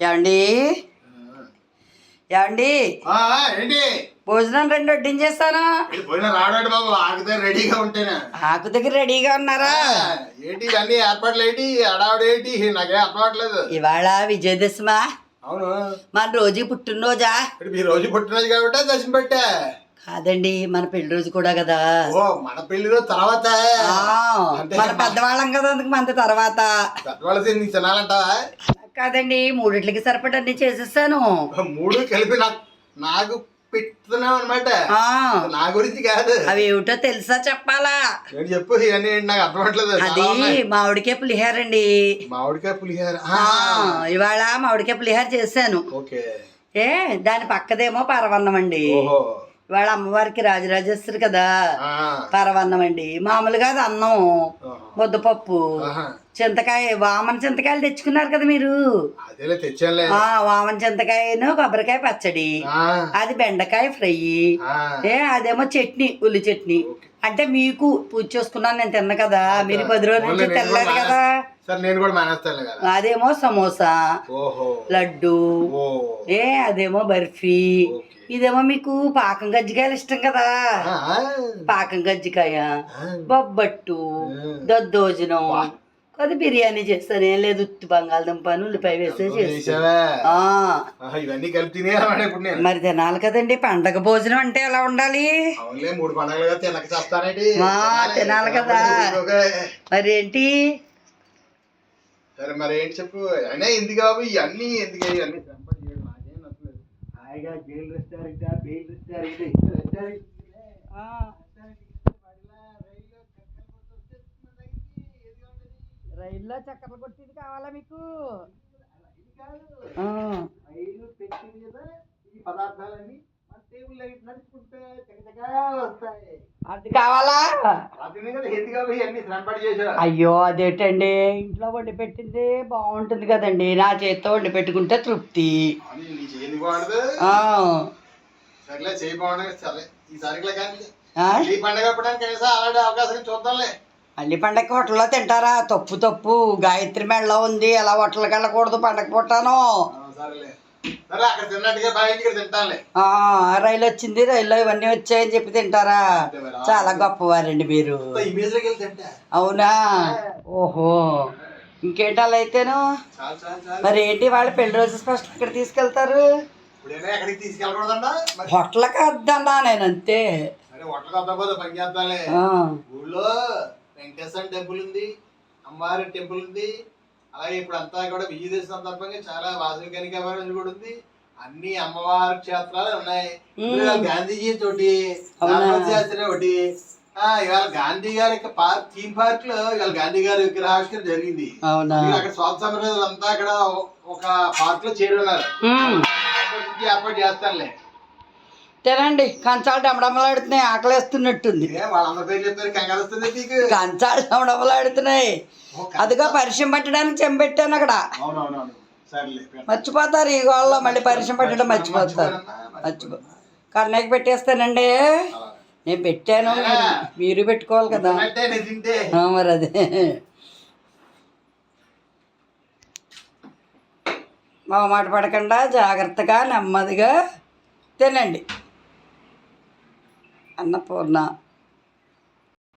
ఏమండి? ఏమండి? ఆ, ఏంటి? భోజనం రెండు వడ్డించేస్తాను? రావడండి బాబు ఆగితే రెడీగా ఉంటేనే. ఆకు దగ్గర రెడీగా ఉన్నారా? ఏంటి ఇవన్నీ ఏర్పాట్లు ఏంటి? అడావిడ ఏంటి? నాకేం అర్థమవట్లేదు ఇవాళ విజయదశమ. అవును. మన రోజు పుట్టినరోజా? మీ రోజు పుట్టినది కాబట్టి దర్శనం పెట్టా. కాదండి మన పెళ్ళి రోజు కూడా కదా. ఓ మన పెళ్ళి రోజు తర్వాత. మన పెద్దవాళ్ళం కదా అందుకు మన తర్వాత. పెద్దవాళ్ళ తినాలంటావా? కాదండి మూడిట్లకి సరిపడన్నీ చేసేసాను. మూడు కలిపి నాకు నాకు పెట్టుతున్నావు అనమాట నా గురించి కాదు. అవి ఏమిటో తెలుసా చెప్పాలా? నేను చెప్పు ఇవన్నీ నాకు అది. మామిడికాయ పులిహార అండి మామిడికాయ పులిహార. ఇవాళ మామిడికాయ పులిహార చేశాను. ఓకే. ఏ దాని పక్కదేమో పరవన్నం అండి ఇవాళ అమ్మవారికి రాజరాజేశ్వరి కదా. పరవన్నం అండి మామూలుగా అది అన్నం. ముద్దపప్పు. చింతకాయ వామన చింతకాయలు తెచ్చుకున్నారు కదా మీరు? వామన చింతకాయను కొబ్బరికాయ పచ్చడి అది బెండకాయ ఫ్రై ఏ అదేమో చట్నీ ఉల్లి చట్నీ. అంటే మీకు పూజ చేసుకున్నాను నేను తిన్న కదా మీరు పది రోజుల నుంచి తినలేదు కదా. అదేమో సమోసా లడ్డు ఏ అదేమో బర్ఫీ. ఇదేమో మీకు పాకం గజ్జికాయలు ఇష్టం కదా. పాకం గజ్జికాయ. బొబ్బట్టు. దద్దోజనం కొద్ది బిర్యానీ చేస్తాను ఏం లేదు ఉత్తి బంగాళదుంపను ఉల్లిపాయ వేసి చేస్తాను మరి తినాలి కదండి పండగ భోజనం అంటే ఎలా ఉండాలి? తినాలి కదా. మరి ఏంటి సరే మరి ఏంటి చెప్పు? అయినా ఎందుకు బాబు ఇవన్నీ ఎందుకు ఇవన్నీ? హాయిగా jail restaurant bail restaurant restaurant రైల్లో చక్కర్లు కొట్టేది కావాలా మీకు? రైలు పెట్టింది కదా ఈ పదార్థాలన్నీ అది కావాలా? అయ్యో అదేంటండి? ఇంట్లో వండి పెట్టింది బాగుంటుంది కదండి. నా చేతితో వండి పెట్టుకుంటే తృప్తి. ఈ పండగ అవకాశం చూద్దాంలే. మళ్ళీ పండగ హోటల్లో తింటారా? తప్పు తప్పు. గాయత్రి మెడలో ఉంది. అలా హోటల్కి వెళ్ళకూడదు పండగ పుట్టాను రైలు వచ్చింది. రైల్లో ఇవన్నీ వచ్చాయని చెప్పి తింటారా? చాలా గొప్పవారండి మీరు. అవునా? ఓహో. ఇంకేంటి అలా అయితేను? మరి ఏంటి వాళ్ళ పెళ్ళి రోజు స్పష్టం ఇక్కడ తీసుకెళ్తారు? హోటల్కి వద్దన్నా నేను అంతే. హోటల్ ఊళ్ళో వెంకటేశ్వర టెంపుల్ ఉంది అమ్మవారి టెంపుల్ ఉంది. అలాగే ఇప్పుడు అంతా కూడా విజయదశమి సందర్భంగా చాలా వాసవి కనికావరం కూడా ఉంది. అన్ని అమ్మవారి క్షేత్రాలు ఉన్నాయి. గాంధీజీ తోటి శాస్త్రి ఒకటి ఆ, ఇవాళ గాంధీ గారి యొక్క పార్క్ థీమ్ పార్క్లో ఇవాళ గాంధీ గారి విగ్రహావిష్కరణ జరిగింది. అక్కడ స్వాతంత్ర అంతా అక్కడ ఒక పార్క్లో చేరి ఉన్నారు ఉమ్, అక్కడి నుంచి ఏర్పాటు చేస్తానులే. తినండి. కంచాలు డమడమలాడుతున్నాయి. ఆకలేస్తున్నట్టుంది. కంచాలు డమడమలాడుతున్నాయి. అదిగో పరిచయం పెట్టడానికి చెంబెట్టాను అక్కడ. మర్చిపోతారు ఈ గోళ్ళలో. మళ్ళీ పరిచయం పెట్టడం మర్చిపోతారు. మర్చిపో కన్నయ్యకి పెట్టేస్తానండి. నేను పెట్టాను. మీరు- మీరు పెట్టుకోవాలి కదా. మరి అదే. మా మాట పడకుండా. జాగ్రత్తగా నెమ్మదిగా తినండి. అన్నపూర్ణ